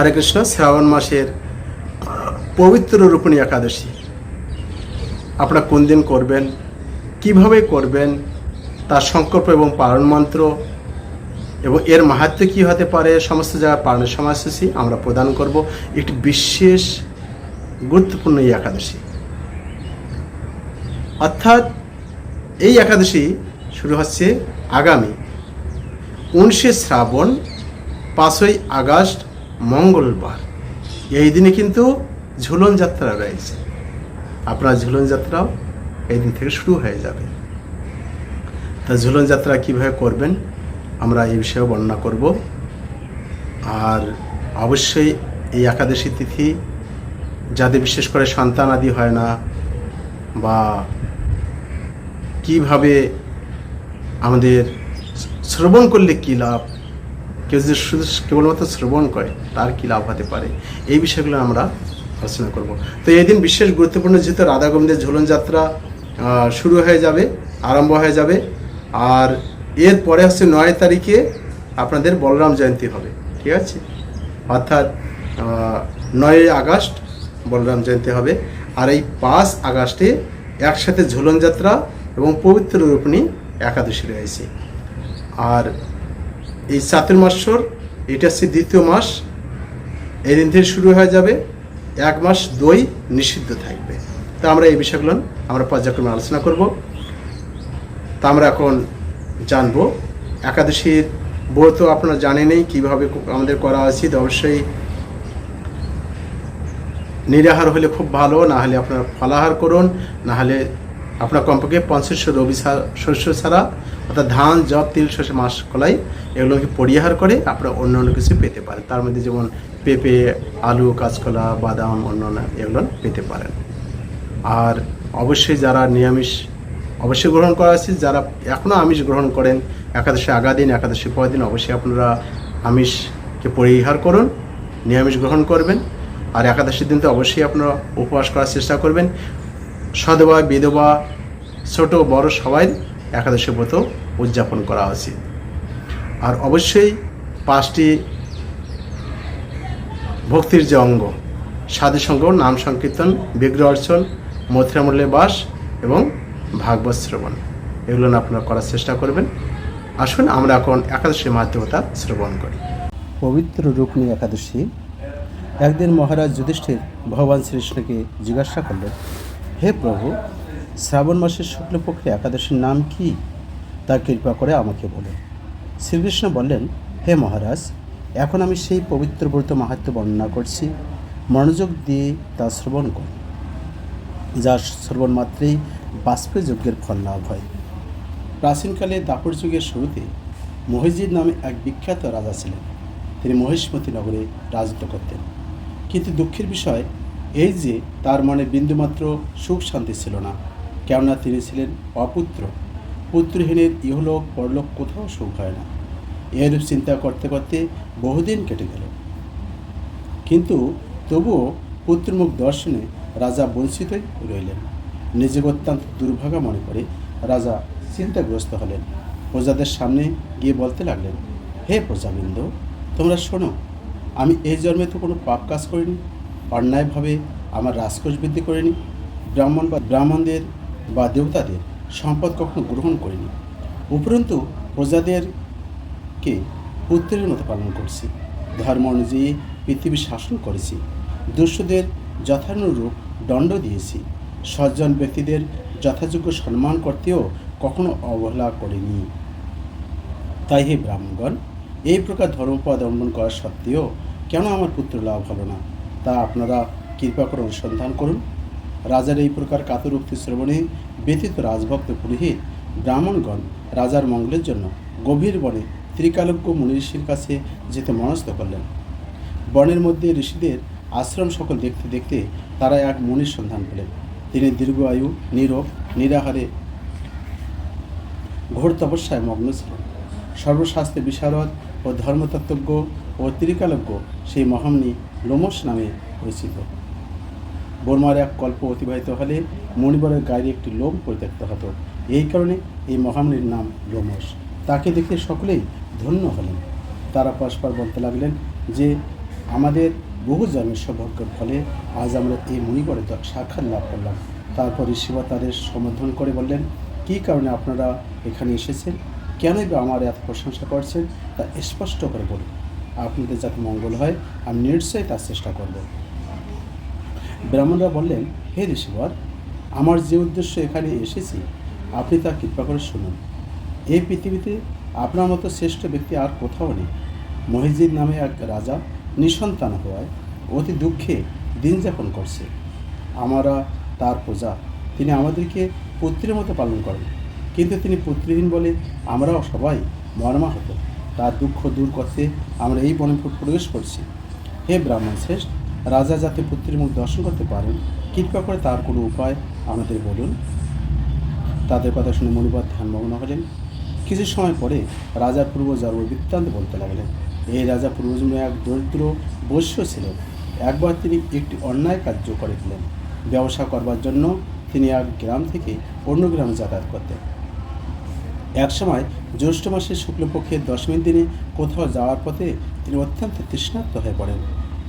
হরে কৃষ্ণ, শ্রাবণ মাসের পবিত্র রূপণী একাদশী। আপনারা কোন দিন করবেন, কীভাবে করবেন, তার সংকল্প এবং পালন মন্ত্র এবং এর মাহাত্ম কী হতে পারে, সমস্ত জায়গায় পালনের সময়সূচি আমরা প্রদান করব। একটি বিশেষ গুরুত্বপূর্ণ এই একাদশী। অর্থাৎ এই একাদশী শুরু হচ্ছে আগামী উনিশে শ্রাবণ পাঁচই আগস্ট মঙ্গলবার। এই দিনে কিন্তু ঝুলন যাত্রা রয়েছে। আপনার ঝুলন যাত্রাও এই দিন থেকে শুরু হয়ে যাবে। তা ঝুলন যাত্রা কীভাবে করবেন, আমরা এই বিষয়ে বর্ণনা করব। আর অবশ্যই এই একাদশী তিথি যাদের বিশেষ করে সন্তান আদি হয় না বা কীভাবে আমাদের শ্রবণ করলে কী লাভ কেউ যদি শুধু কেবলমাত্র শ্রবণ করে, তার কী লাভ হতে পারে? এই বিষয়গুলো আমরা আলোচনা করব। তো এই দিন বিশেষ গুরুত্বপূর্ণ যেহেতু রাধা গোবিন্দের ঝুলন যাত্রা শুরু হয়ে যাবে, আরম্ভ হয়ে যাবে। আর এরপরে হচ্ছে নয় তারিখে আপনাদের বলরাম জয়ন্তী হবে, ঠিক আছে? অর্থাৎ নয় আগস্ট বলরাম জয়ন্তী হবে। আর এই পাঁচ আগস্টে একসাথে ঝুলন যাত্রা এবং পবিত্র রূপণী একাদশী রয়েছে। আর এই চাতুর্মাস্যর এটা হচ্ছে দ্বিতীয় মাস। এই দিন থেকে শুরু হয়ে যাবে, এক মাস দই নিষিদ্ধ থাকবে। তা আমরা এই বিষয়গুলো আমরা পর্যায়ক্রমে আলোচনা করব। তা আমরা এখন জানব। একাদশীর ব্রত আপনারা জানেনই কীভাবে আমাদের করা উচিত। অবশ্যই নিরাহার হলে খুব ভালো, না হলে আপনারা ফলাহার করুন, না হলে আপনার কমপক্ষে পঞ্চাশ রবি শস্য ছাড়া অর্থাৎ ধান জব তিল শস্য মাস কলাই এগুলোকে পরিহার করে আপনারা অন্য অন্য কিছু পেতে পারেন। তার মধ্যে যেমন পেঁপে, আলু, কাঁচকলা, বাদাম অন্যান্য এগুলো পেতে পারেন। আর অবশ্যই যারা নিরামিষ অবশ্যই গ্রহণ করা উচিত। যারা এখনও আমিষ গ্রহণ করেন, একাদশী আগা দিন, একাদশী পরের দিন অবশ্যই আপনারা আমিষকে পরিহার করুন, নিরামিষ গ্রহণ করবেন। আর একাদশীর দিন তো অবশ্যই আপনারা উপবাস করার চেষ্টা করবেন। সধবা বিধবা, ছোট, বড় সবাই একাদশী ব্রত উদযাপন করা উচিত আর অবশ্যই পাঁচটি ভক্তির যে অঙ্গ, সাধু সঙ্গ, নাম সংকীর্তন, বিগ্রহ অর্চন মথুরামূল্যে বাস এবং ভাগবত শ্রবণ। এগুলো আপনারা করার চেষ্টা করবেন। আসুন আমরা এখন একাদশী মাধ্যমতা শ্রবণ করি। পবিত্র রূপনী একাদশী। একদিন মহারাজ যুধিষ্ঠির ভগবান শ্রীকৃষ্ণকে জিজ্ঞাসা করলেন, হে প্রভু শ্রাবণ মাসের শুক্লপক্ষে একাদশীর নাম কি? তা কৃপা করে আমাকে বলুন। শ্রীকৃষ্ণ বললেন, হে মহারাজ, এখন আমি সেই পবিত্র ব্রত মাহাত্ম বর্ণনা করছি। মনোযোগ দিয়ে তা শ্রবণ করুন, যা শ্রবণ মাত্রেই বাষ্পে যজ্ঞের ফল লাভ হয়। প্রাচীনকালে দাপর যুগের শুরুতে মহিজির নামে এক বিখ্যাত রাজা ছিলেন। তিনি মহিষ্মতি নগরে রাজত্ব করতেন। কিন্তু দুঃখের বিষয় এই যে তার মনে বিন্দুমাত্র সুখ শান্তি ছিল না। কেননা তিনি ছিলেন অপুত্র। পুত্রহীনের ইহলোক, পরলোক কোথাও সুখ হয় না। এরূপ চিন্তা করতে করতে বহুদিন কেটে গেল। কিন্তু তবুও পুত্রমুখ দর্শনে রাজা বঞ্চিতই রইলেন। নিজেকে অত্যন্ত দুর্ভাগা মনে করে রাজা চিন্তাগ্রস্ত হলেন। প্রজাদের সামনে গিয়ে বলতে লাগলেন, হে প্রজাবৃন্দ, তোমরা শোনো, আমি এই জন্মে তো কোনো পাপ কাজ করিনি। অন্যায়ভাবে আমার রাজকোষ বৃদ্ধি করিনি। ব্রাহ্মণ বা ব্রাহ্মণদের বা দেবতাদের সম্পদ কখনো গ্রহণ করিনি। উপরন্তু প্রজাদেরকে পুত্রের মতো পালন করছি। ধর্ম অনুযায়ী পৃথিবী শাসন করেছি। দুষ্টদের যথানুরূপ দণ্ড দিয়েছি। সজ্জন ব্যক্তিদের যথাযোগ্য সম্মান করতেও কখনো অবহেলা করিনি। তাই হে ব্রাহ্মণগণ, এই প্রকার ধর্মপদ অবলম্বন করা সত্ত্বেও কেন আমার পুত্র লাভ হলো না? তা আপনারা কৃপা করে অনুসন্ধান করুন। রাজার এই প্রকার কাতর উক্তি শ্রবণে ব্যতীত রাজভক্ত পুরোহিত ব্রাহ্মণগণ রাজার মঙ্গলের জন্য গভীর বনে ত্রিকালজ্ঞ মুনি ঋষির কাছে যেতে মনস্থ করলেন। বনের মধ্যে ঋষিদের আশ্রম সকল দেখতে দেখতে তারা এক মুনির সন্ধান পেলেন। তিনি দীর্ঘ আয়ু, নীরব, নিরাহারে ঘোর তপস্যায় মগ্ন ছিলেন। সর্বশাস্ত্রে বিশারদ ও ধর্মতত্ত্বজ্ঞ ও ত্রিকালজ্ঞ সেই মহামণি লোমস নামে পরিচিত। বর্মার এক কল্প অতিবাহিত হলে মণিবরের গায়ে একটি লোম পরিত্যক্ত হতো। এই কারণে এই মহামণির নাম লোমস তাকে দেখে সকলেই ধন্য হলেন। তারা পরস্পর বলতে লাগলেন যে, আমাদের বহু জন্মের সৌভাগ্যের ফলে আজ আমরা এই মণিবরের সাক্ষাৎ লাভ করলাম। তারপর ঋষিবা তাদের সমর্থন করে বললেন, কী কারণে আপনারা এখানে এসেছেন? কেনই বা আমার এত প্রশংসা করছেন? তা স্পষ্ট করে বলুন। আপনাদের যাতে মঙ্গল হয়, আমি নিশ্চয়ই তার চেষ্টা করব। ব্রাহ্মণরা বললেন, হে ঋষিবর, আমার যে উদ্দেশ্য এখানে এসেছি, আপনি তা কৃপা করে শুনুন। এই পৃথিবীতে আপনার মতো শ্রেষ্ঠ ব্যক্তি আর কোথাও নেই। মহিজিদ নামে এক রাজা নিঃসন্তান হওয়ায় অতি দুঃখে দিন যাপন করছে। আমরা তার প্রজা। তিনি আমাদেরকে পুত্রের মতো পালন করেন। কিন্তু তিনি পুত্রহীন বলে আমরাও সবাই মর্মাহত। তার দুঃখ দূর করতে আমরা এই বনে প্রবেশ করছি। হে ব্রাহ্মণ শ্রেষ্ঠ রাজা যাতে পুত্রের মুখ দর্শন করতে পারেন, কৃপা করে তার কোনো উপায় আমাদের বলুন। তাদের কথা শুনে মণিবর ধ্যানমগ্ন হলেন কিছু সময় পরে রাজা রাজার পূর্বজন্ম বৃত্তান্ত বলতে লাগলেন, এই রাজা পূর্বজন্মে এক দরিদ্র বৈশ্য ছিলেন একবার তিনি একটি অন্যায় কার্য করেছিলেন ব্যবসা করবার জন্য তিনি এক গ্রাম থেকে অন্য গ্রামে যাতায়াত করতেন। একসময় জ্যৈষ্ঠ মাসের শুক্লপক্ষের দশমীর দিনে কোথাও যাওয়ার পথে তিনি অত্যন্ত তৃষ্ণার্ত হয়ে পড়েন।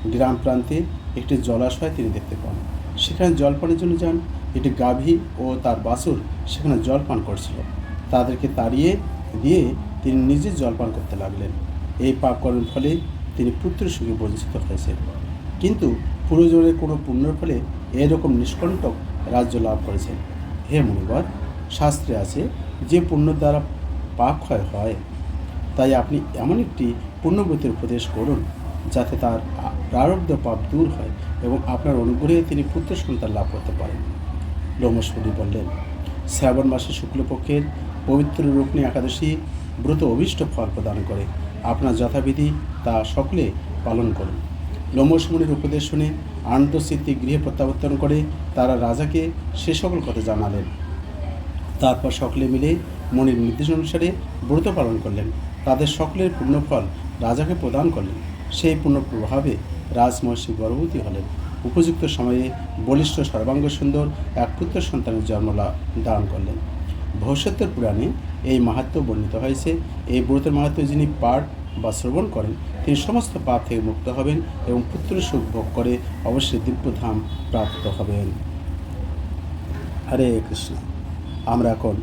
গ্রাম প্রান্তে একটি জলাশয় তিনি দেখতে পান। সেখানে জল পানের জন্য যান। একটি গাভী ও তার বাছুর সেখানে জল পান করছিল। তাদেরকে তাড়িয়ে দিয়ে তিনি নিজে জল পান করতে লাগলেন। এই পাপ করার ফলে তিনি পুত্র সুখে বঞ্চিত হয়েছেন। কিন্তু পূর্বজনের কোনো পুণ্যের ফলে এরকম নিষ্কণ্টক রাজ্য লাভ করেছেন। হে মুনিবর, শাস্ত্রে আছে, যে পুণ্য দ্বারা পাপ ক্ষয় হয়, তাই আপনি এমন একটি পুণ্যব্রতের উপদেশ করুন। যাতে তার প্রারব্ধ পাপ দূর হয় এবং আপনার অনুগ্রহে তিনি পুত্র সন্তান লাভ করতে পারেন। লোমসমুনি বললেন, শ্রাবণ মাসে শুক্লপক্ষের পবিত্র রুক্মিণী একাদশী ব্রত অভীষ্ট ফল প্রদান করে। আপনার যথাবিধি তা সকলে পালন করুন। লোমসমুনির উপদেশ শুনে আনন্দ স্মৃতি গৃহে প্রত্যাবর্তন করে তারা রাজাকে সে সকল কথা জানালেন। তারপর সকলে মিলে মনির নির্দেশ অনুসারে ব্রত পালন করলেন। তাদের সকলের পুণ্যফল রাজাকে প্রদান করলেন। সেই পুণ্য প্রভাবে রাজমহর্ষি গর্ভবতী হলেন। উপযুক্ত সময়ে বলিষ্ঠ সর্বাঙ্গ সুন্দর এক পুত্র সন্তানের জন্ম লা- দান করলেন। ভবিষ্যতের পুরাণে এই মাহাত্ম বর্ণিত হয়েছে। এই ব্রতের মাহাত্ম যিনি পাঠ বা শ্রবণ করেন, তিনি সমস্ত পাপ থেকে মুক্ত হবেন এবং পুত্র সুখ ভোগ করে অবশ্যই দিব্যধাম প্রাপ্ত হবেন। হরে কৃষ্ণ। আমরা এখন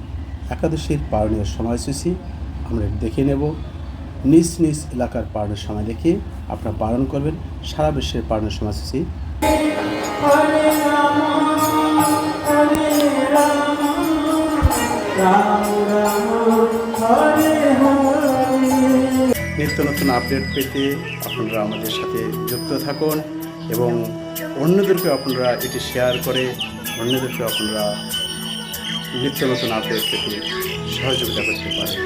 একাদশীর পালনের সময়সূচি, আমরা দেখে নেব। নিজ নিজ এলাকার পালনের সময় দেখে আপনারা পালন করবেন। সারা বিশ্বের পালনের সময়সূচি নিত্য নতুন আপডেট পেতে আপনারা আমাদের সাথে যুক্ত থাকুন এবং অন্যদেরকে আপনারা এটি শেয়ার করে অন্যদেরকে আপনারা নিত্য নতুন আপডেট পেতে সহযোগিতা করতে পারেন।